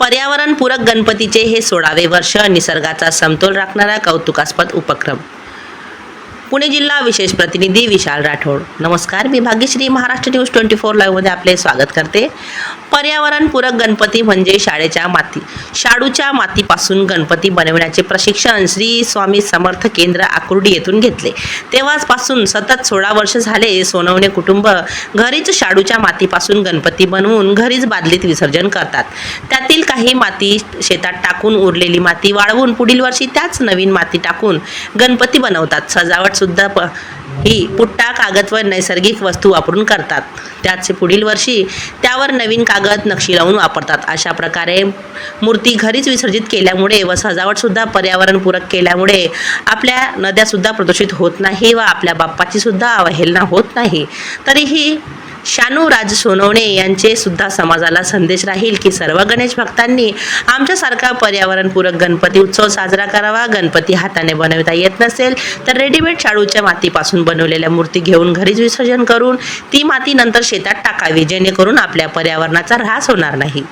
पर्यावरणपूरक गणपतीचे हे सोळावे वर्ष निसर्गाचा समतोल राखणारा कौतुकास्पद उपक्रम. पुणे जिल्हा विशेष प्रतिनिधी विशाल राठोड. नमस्कार मी Bhagyashree Maharashtra news twenty four लाईव्हमध्ये आपले स्वागत करते. पर्यावरणपूरक गणपती म्हणजे शाळेच्या माती. शाडूच्या मातीपासून गणपती बनवण्याचे प्रशिक्षण श्री स्वामी समर्थ केंद्र आकुर्डी येथून घेतले. तेव्हाचपासून सतत सोळा वर्ष झाले सोनवणे कुटुंब घरीच शाडूच्या मातीपासून गणपती बनवून घरीच बादलीत विसर्जन करतात. त्यातील काही माती शेतात टाकून उरलेली माती वाळवून पुढील वर्षी त्याच नवीन माती टाकून गणपती बनवतात. सजावट सुद्धा प ही पुट्टा कागद व नैसर्गिक वस्तू वापरून करतात. त्याचे पुढील वर्षी त्यावर नवीन कागद नक्षी लावून वापरतात. अशा प्रकारे मूर्ती घरीच विसर्जित केल्यामुळे व सजावटसुद्धा पर्यावरणपूरक केल्यामुळे आपल्या नद्यासुद्धा प्रदूषित होत नाही व आपल्या बाप्पाचीसुद्धा अवहेलना होत नाही. तरीही शानू राज सोनवणे यांचे सुद्धा समाजाला संदेश राहील की सर्व गणेश भक्तांनी आमच्यासारखा पर्यावरणपूरक गणपती उत्सव साजरा करावा. गणपती हाताने बनवता येत नसेल तर रेडीमेड शाडूच्या मातीपासून बनवलेल्या मूर्ती घेऊन घरीच विसर्जन करून ती माती नंतर शेतात टाकावी जेणेकरून आपल्या पर्यावरणाचा ऱ्हास होणार नाही.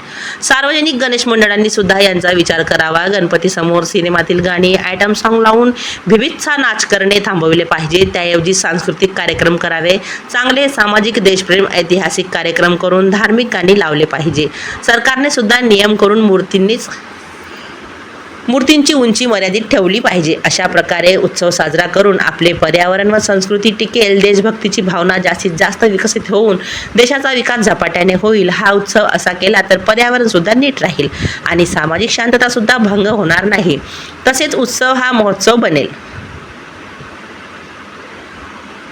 सार्वजनिक गणेश मंडळांनी सुद्धा यांचा विचार करावा. गणपती समोर सिनेमातील गाणी आयटम सॉन्ग लावून विविधचा नाच करणे थांबवले पाहिजे. त्याऐवजी सांस्कृतिक कार्यक्रम करावे. चांगले सामाजिक देशप्रेम ऐतिहासिक कार्यक्रम करून धार्मिक गाणी लावले पाहिजे. सरकारने सुद्धा नियम करून मूर्तींनीच मूर्तींची उंची मर्यादित ठेवली पाहिजे. अशा प्रकारे उत्सव साजरा करून आपले पर्यावरण व संस्कृती टिकेल देशभक्तीची भावना जास्तीत जास्त विकसित होऊन देशाचा विकास झपाट्याने होईल. हा उत्सव असा केला तर पर्यावरण सुद्धा नीट राहील आणि सामाजिक शांतता सुद्धा भंग होणार नाही. तसेच उत्सव हा महोत्सव बनेल.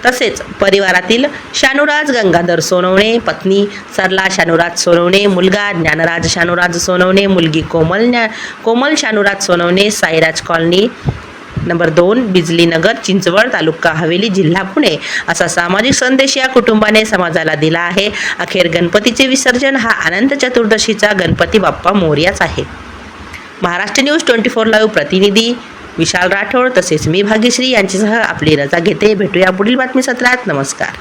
तसेच परिवारातील शानुराज गंगाधर सोनवणे पत्नी सरला शानुराज सोनवणे मुलगा ज्ञानराज शानुराज सोनवणे मुलगी कोमल ज्ञा कोमल शानुराज सोनवणे साईराज कॉलनी नंबर दोन बिजली नगर चिंचवड तालुका हवेली जिल्हा पुणे असा सामाजिक संदेश या कुटुंबाने समाजाला दिला आहे. अखेर गणपतीचे विसर्जन हा अनंत चतुर्दशीचा गणपती बाप्पा मोर्याच आहे. Maharashtra news twenty four live प्रतिनिधी विशाल राठोड तसेच मी भाग्यश्री यांच्यासह आपली रजा घेते. भेटूया पुढील बातमी सत्रात नमस्कार.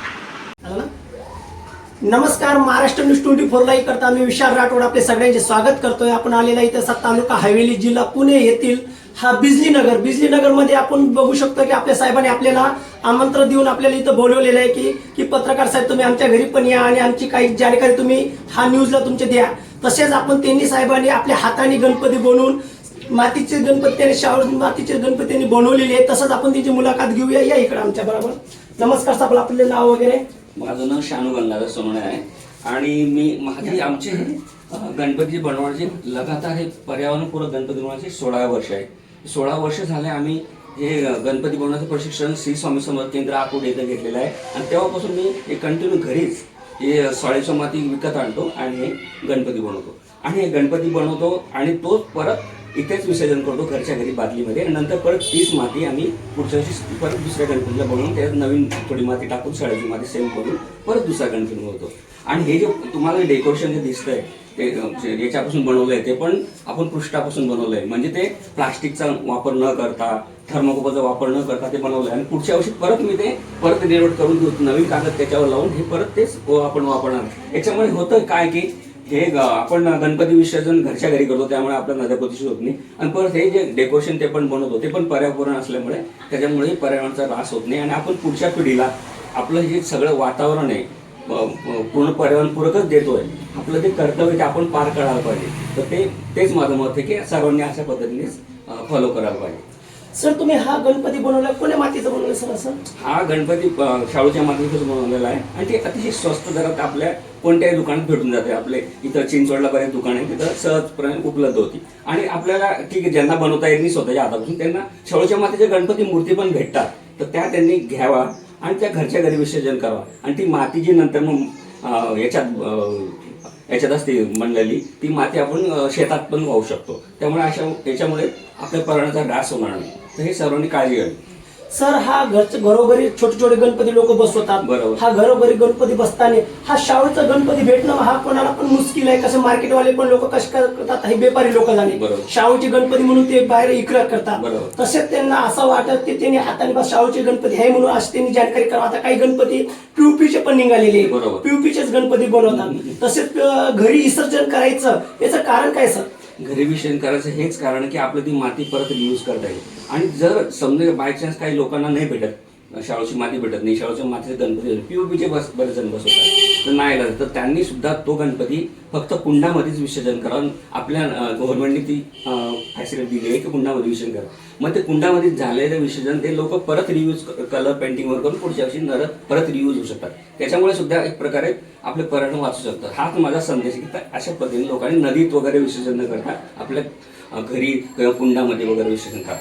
नमस्कार Maharashtra news twenty four live करता मी विशाल राठोड. आपले सगळ्यांचे स्वागत करतोय. आपण आलेला इथे सत्तालुका तालुका हवेली जिल्हा पुणे येथील हा बिजली नगर. बिजली नगरमध्ये आपण बघू शकतो की आपल्या साहेबांनी आपल्याला आमंत्रण देऊन आपल्याला इथं बोलवलेलं आहे की की पत्रकार साहेब तुम्ही आमच्या घरी पण या आणि आमची काही जानकारी तुम्ही हा न्यूजला तुमच्या द्या. तसेच आपण त्यांनी साहेबांनी आपल्या हाताने गणपती बनवून मातीचे गणपती आणि शावर मातीचे गणपती त्यांनी बनवलेले आहेत तसंच आपण त्यांची मुलाखत घेऊया. या इकडे आमच्या बरोबर. नमस्कार साहेब आपले नाव वगैरे? माझं नाव शानू गंगाधर सोनवणे आहे. आणि मी माझी आमचे गणपती बनवण्याचे लगातार हे पर्यावरणपूरक गणपती बनवण्याचे सोळा वर्ष आहे. सोळा वर्ष झाले आम्ही हे गणपती बनवण्याचं प्रशिक्षण श्री स्वामी समर्थ केंद्र आकुड येथे घेतलेलं आहे. आणि तेव्हापासून मी हे कंटिन्यू घरीच हे सॉळेच्या माती विकत आणतो आणि हे गणपती बनवतो. आणि हे गणपती बनवतो आणि तोच परत इथेच विसर्जन करतो घरच्या घरी बादलीमध्ये. आणि नंतर परत तीच माती आम्ही पुढच्या दिवशी परत दुसऱ्या गणपतीला बनवून त्यात नवीन थोडी माती टाकून सळ्याची माती सेम करून परत दुसरा गणपती बनवतो आणि हे जे तुम्हाला डेकोरेशन जे दिसतंय ते याच्यापासून बनवलं याच्यापासून बनवलंय ते पण आपण पृष्ठापासून बनवलंय. म्हणजे ते प्लास्टिकचा वापर न करता थर्मोकोपरचा वापर न करता ते बनवलंय. आणि पुढच्या वर्षी परत मी ते परत रिनोव्हेट करून नवीन कागद त्याच्यावर लावून हे परत तेच आपण वापरणार. याच्यामुळे होतं काय की हे आपण गणपती विसर्जन घरच्या घरी करतो त्यामुळे आपल्या प्रदूषित होत नाही. आणि परत हे जे डेकोरेशन ते पण बनवतो ते पण पर्यावरण असल्यामुळे त्याच्यामुळे पर्यावरणाचा ऱ्हास होत नाही. आणि आपण पुढच्या पिढीला आपलं जे सगळं वातावरण आहे पूर्ण पर्यावरणपूरकच देतोय. आपलं ते कर्तव्य ते आपण पार करायला पाहिजे. तर ते तेच माझं मत आहे की सर्वांनी अशा पद्धतीनेच फॉलो करायला पाहिजे. सर तुम्ही हा गणपती बनवला कोण्या मातीचा बनवला सर असं? हा गणपती शाळूच्या मातीतच बनवलेला आहे. आणि ते अतिशय स्वस्त दरात आपल्या कोणत्याही दुकानात भेटून जाते आपले. इथं चिंचवडला बरेच दुकान आहे तिथं सहजपणे उपलब्ध होती. आणि आपल्याला ठीक आहे ज्यांना बनवता येत नाही स्वतःच्या हातापासून त्यांना शेवळच्या मातेच्या गणपती मूर्ती पण भेटतात. तर त्या त्यांनी घ्यावा आणि त्या घरच्या घरी विसर्जन करावा. आणि ती माती जी नंतर मग याच्यात याच्यात असते म्हणलेली ती माती आपण शेतात पण वाहू शकतो. त्यामुळे अशा याच्यामुळे आपल्या पर्यावरणाचा ऱ्हास होणार नाही. तर हे सर्वांनी काळजी घ्यावी. सर हा घरचे घरोघरी छोटे छोटे गणपती लोक बसवतात. बरोबर. हा घरोघरी गणपती बसताना हा शाळेचा गणपती भेटणं हा कोणाला पण मुश्किल आहे. कसं मार्केटवाले पण लोक कसे करतात हे व्यापारी लोक झाले बरोबर. शाळूचे गणपती म्हणून ते बाहेर इकरार करतात. बरोबर. तसेच त्यांना असं वाटत की त्यांनी हाताने बस शाळूचे गणपती आहे म्हणून अशी त्यांनी जानकारी करावं. आता काही गणपती पीयूपीचे पण निघालेले बरोबर. पीयूपीचेच गणपती बनवतात. तसेच अं, घरी विसर्जन करायचं याचं कारण काय सर? घरी विषय करायचं हेच कारण की आपलं ती माती परत रियूज करता येईल. आणि जर समजा बाय चान्स काही लोकांना नाही भेटत शाळूची माती भेटत नाही शाळूच्या मातीचे गणपती पीओपीचे बस बरेच जण बसवतात. तर नाही आलं तर त्यांनी सुद्धा तो गणपती फक्त कुंडामध्येच विसर्जन करावं आपल्या गव्हर्नमेंटने ती फॅसिलिटी दिली आहे की कुंडामध्ये विसर्जन करा. मग ते कुंडामध्ये झालेलं विसर्जन ते लोक परत रियूज कलर पेंटिंगवर करून पुढच्या वर्षी नरत परत रियूज होऊ शकतात. त्याच्यामुळे सुद्धा एक प्रकारे आपले पर्यटन वाचू शकतात. हाच माझा संदेश आहे की अशा पद्धतीने लोकांनी नदीत वगैरे विसर्जन न करता आपल्या घरी किंवा कुंडामध्ये वगैरे विसर्जन करा.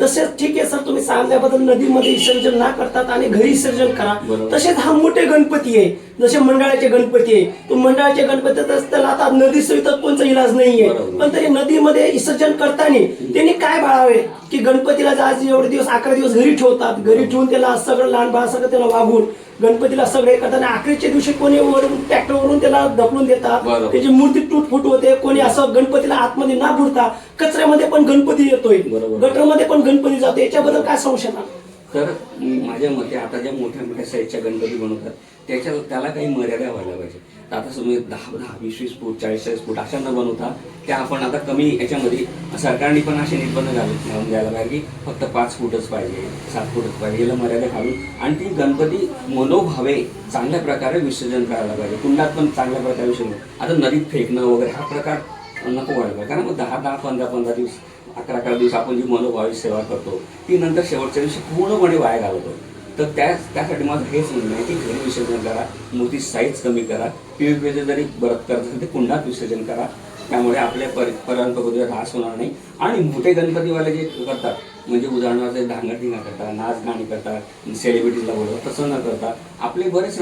तसेच ठीक आहे सर तुम्ही सांगितल्याबद्दल नदीमध्ये विसर्जन ना करतात आणि घरी विसर्जन करा. तसेच हा मोठे गणपती आहे. जसे मंडळाचे गणपती आहे. तो मंडळाचे गणपती तर त्याला आता नदी सहित कोणचा इलाज नाहीये. पण तरी नदीमध्ये विसर्जन करताना त्यांनी काय बाळावे? की गणपतीला आज एवढे दिवस अकरा दिवस घरी ठेवतात. घरी ठेवून त्याला सगळं लहान बाळ सगळं त्याला वागून गणपतीला सगळे करताना अखेरच्या दिवशी कोणी वरून ट्रॅक्टरवरून त्याला ढकलून देतात. त्याची मूर्ती तुट फुट होते. कोणी असं गणपतीला आतमध्ये ना बुडता कचऱ्यामध्ये पण गणपती येतोय. गटरमध्ये पण गणपती जातो. याच्याबद्दल काय संशय नाही तर माझ्या मते आता ज्या मोठ्या मोठ्या साईजच्या गणपती बनवतात त्याच्या त्याला काही मर्यादा व्हायला पाहिजे. आता समजा दहा दहा वीस वीस फूट चाळीस चाळीस फूट अशा न बनवता त्या आपण आता कमी याच्यामध्ये सरकारने पण असे निर्बंध घालून घालून द्यायला पाहिजे की फक्त पाच फूटच पाहिजे सात फूटच पाहिजे याला मर्यादा घालून. आणि ती गणपती मनोभावे चांगल्या प्रकारे विसर्जन करायला पाहिजे. कुंडात पण चांगल्या प्रकारे विसर्जन. आता नदीत फेकणं वगैरे हा प्रकार नको व्हायला कारण मग दहा दहा पंधरा पंधरा दिवस अकरा अकरा दिवस आपण जी मनोभावी सेवा करतो ती नंतर शेवटच्या दिवशी पूर्णपणे वाया घालवतो. तर त्या त्यासाठी माझं हेच म्हणणं आहे की घरी विसर्जन करा मूर्ती साईज कमी करा पीओपीचे जरी बरत करत असेल ते कुंडात विसर्जन करा. त्यामुळे आपल्या पर परंपरेचा ऱ्हास होणार नाही. आणि मोठे गणपतीवाले जे करतात म्हणजे उदाहरणार्थ धांगडधिंगा करतात नाच गाणी करतात सेलिब्रिटीजला बोलवतात तसं न करता आपले बरेच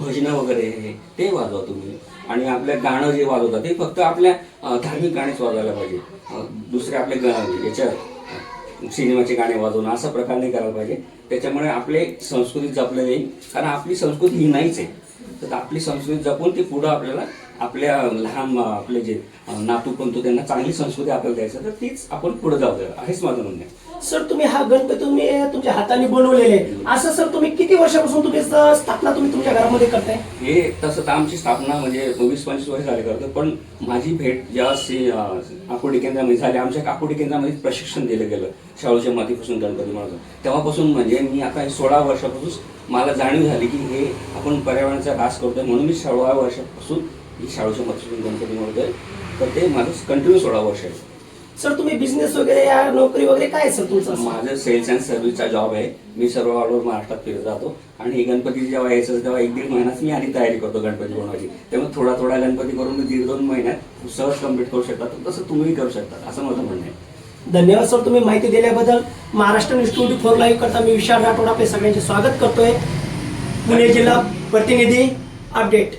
भजनं वगैरे आहे ते वाजवा तुम्ही. आणि आपलं गाणं जे वाजवतात ते फक्त आपल्या धार्मिक गाणेच वाजवायला पाहिजे. दुसरे आपले ग- याच्या सिनेमाचे गाणे वाजवणं असा प्रकार नाही करायला पाहिजे. त्याच्यामुळे आपले संस्कृती जपले नाही कारण आपली संस्कृती ही नाहीच आहे. तर आपली संस्कृती जपून ती पुढं आपल्याला आपल्या लहान आपले जे अ, नातू पंतू त्यांना चांगली संस्कृती आपल्याला द्यायचं तर तीच आपण पुढे जाऊ द्या हेच माझं म्हणणं आहे. सर तुम्ही हा गणपती तुम्ही तुमच्या हाताने बनवलेले असं सर तुम्ही किती वर्षापासून तुम्ही स- स्थापना तुम्ही तुमच्या घरामध्ये करताय? हे तसं तर आमची स्थापना म्हणजे वीस पंचवीस वर्ष झाले करतो पण माझी भेट जेव्हा सी अं, आकुर्डी केंद्रामध्ये झाली आमच्या काकुडी केंद्रामध्ये प्रशिक्षण दिलं गेलं. शाळूच्या मातीपासून गणपती बनवतो तेव्हापासून म्हणजे मी आता हे सोळा वर्षापासून मला जाणीव झाली की हे आपण पर्यावरणाचा ऱ्हास करतोय म्हणून मी सोळा वर्षापासून ही शाळूच्या मातीपासून गणपती म्हणतोय तर ते माझं कंटिन्यू सोळा वर्ष आहे. सर तुम्ही बिझनेस वगैरे या नोकरी वगैरे काय सर तुमचं? माझं सेल्स अँड सर्व्हिसचा जॉब आहे. मी सर्व ऑल ओव्हर महाराष्ट्रात फिरत जातो आणि गणपती जेव्हा यायचं तेव्हा एक दीड महिन्यात मी आधी तयारी करतो गणपती बनवायची. त्यामुळे थोडा थोडा गणपती करून मी दीड दोन महिन्यात सहज कंप्लीट करू शकता. तसं तुम्ही करू शकता. असं माझं म्हणणं आहे. धन्यवाद सर तुम्ही माहिती दिल्याबद्दल. Maharashtra news twenty four live करता मी विशाल राठोड आपले सगळ्यांचे स्वागत करतोय. पुणे जिल्हा प्रतिनिधी अपडेट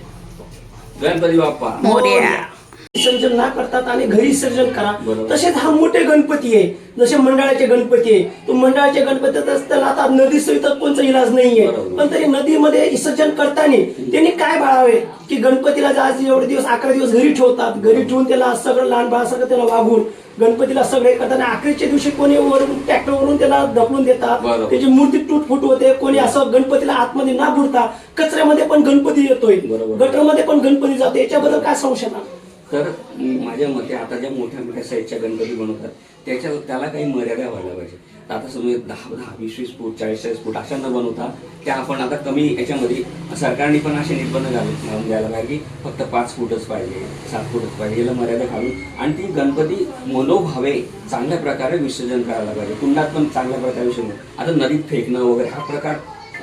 गणपती बाप्पा. मोरया. विसर्जन ना करतात आणि घरी विसर्जन करा. तसेच हा मोठे गणपती आहे. जसे मंडळाचे गणपती आहे. तो मंडळाचे गणपती त्याला आता नदी सहित कोणचा इलाज नाहीये. पण तरी नदीमध्ये विसर्जन करताना त्यांनी काय बाळावे? की गणपतीला आज एवढे दिवस अकरा दिवस घरी ठेवतात. घरी ठेवून त्याला सगळं लहान बाळ सगळं त्याला वागून गणपतीला सगळे करताना अखेरच्या दिवशी कोणी वरून ट्रॅक्टरवरून त्याला ढकलून देतात. त्याची मूर्ती तुट फुट होते. कोणी असं गणपतीला आतमध्ये ना बुडता कचऱ्यामध्ये पण गणपती येतोय. गटरमध्ये पण गणपती जातो. याच्याबद्दल काय संशय नाही तर माझ्या मते आता ज्या मोठ्या मोठ्या साईजच्या गणपती बनवतात त्याच्या त्याला काही मर्यादा व्हायला पाहिजे. तर आता समजा दहा दहा वीस वीस फूट चाळीस चाळीस फूट अशा न बनवता त्या आपण आता कमी याच्यामध्ये सरकारने पण असे निर्बंध घालून घालून द्यायला पाहिजे की फक्त पाच फूटच पाहिजे सात फूटच पाहिजे याला मर्यादा घालून. आणि ती गणपती मनोभावे चांगल्या प्रकारे विसर्जन करायला पाहिजे. कुंडात पण चांगल्या प्रकारे विसर्जन. आता नदीत फेकणं वगैरे हा प्रकार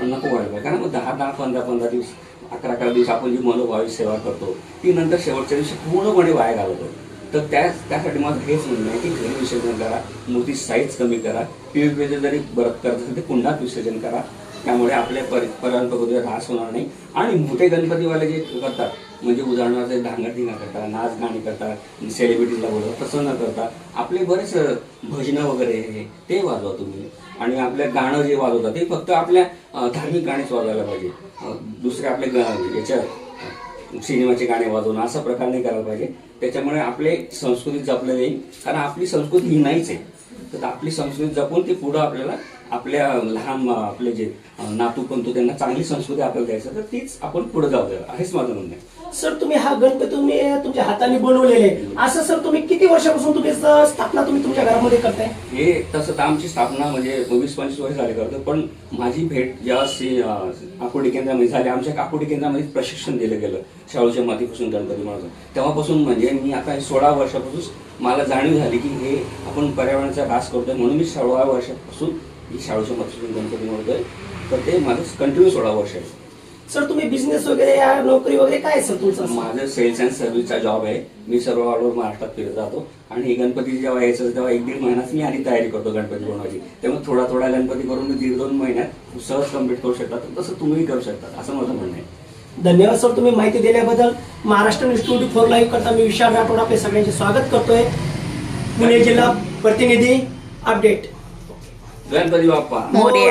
नको व्हायला पाहिजे. कारण मग दहा दहा पंधरा पंधरा दिवस अकरा अकरा दिवस आपण जी मनोभावी सेवा करतो ती नंतर शेवटच्या दिवशी पूर्णपणे वाया घालवतो. तर त्या त्यासाठी माझं हेच म्हणणं आहे की घरी विसर्जन करा मूर्ती साईज कमी करा पीओपीचे जरी बरत करत असेल ते कुंडात विसर्जन करा. त्यामुळे आपल्या पर परंपरेचा ऱ्हास होणार नाही. आणि मोठे गणपतीवाले जे करतात म्हणजे उदाहरणार्थ धांगडधिंगा करतात नाच गाणी करतात सेलिब्रिटीजला बोलवतात तसं न करता आपले बरेच भजनं वगैरे हे ते वाजवा तुम्ही. आणि आपल्या गाणं जे वाजवतात ते फक्त आपल्या धार्मिक गाणेच वाजवायला पाहिजे. दुसरे आपले याच्या सिनेमाचे गाणे वाजवणं असा प्रकार नाही करायला पाहिजे. त्याच्यामुळे आपले संस्कृती जपले जाईल कारण आपली संस्कृती ही नाहीच आहे. तर आपली संस्कृती जपून ती पुढं आपल्याला आपल्या लहान आपले जे नातू पण त्यांना चांगली संस्कृती आपल्याला द्यायचं तर तीच आपण पुढे जाऊ द्या हेच माझं म्हणणं आहे. सर तुम्ही हा गणपती तुम्ही तुमच्या हाताने बनवलेले. असं सर तुम्ही किती वर्षापासून तुम्ही स्थापना तुम्ही तुमच्या घरामध्ये करताय? हे तसं तर आमची स्थापना म्हणजे वीस पंचवीस वर्ष झाले करतो पण माझी भेट जेव्हा आकुर्डी केंद्रामध्ये झाली आमच्या आकुर्डी केंद्रामध्ये प्रशिक्षण दिलं गेलं शाळूच्या मातीपासून गणपती बनवतो तेव्हापासून म्हणजे मी आता सोळा वर्षापासून मला जाणीव झाली की हे आपण पर्यावरणाचा ऱ्हास करतोय म्हणून मी सोळा वर्षापासून ही शाळूच्या मातीपासून गणपती बनवतोय तर ते माझं कंटिन्यू सोळा वर्ष आहे. सर तुम्ही बिझनेस वगैरे या नोकरी वगैरे काय सर तुमचं? माझं सेल्स अँड सर्व्हिसचा जॉब आहे. मी सर्व ऑल ओव्हर महाराष्ट्रात फिरत राहतो. आणि हे गणपती जेव्हा यायचं तेव्हा एक दीड महिन्यात मी आणि तयारी करतो गणपती बनवायची. त्यामुळे थोडा थोडा गणपती करून मी दीड दोन महिन्यात सहज कंप्लीट करू शकता तर तसं तुम्ही करू शकता असं माझं म्हणणं आहे. धन्यवाद सर तुम्ही माहिती दिल्याबद्दल Maharashtra news twenty four live करता मी विशाल राठोड. आपले सगळ्यांचे स्वागत करतोय. पुणे जिल्हा प्रतिनिधी अपडेट गणपती बाप्पा मोरया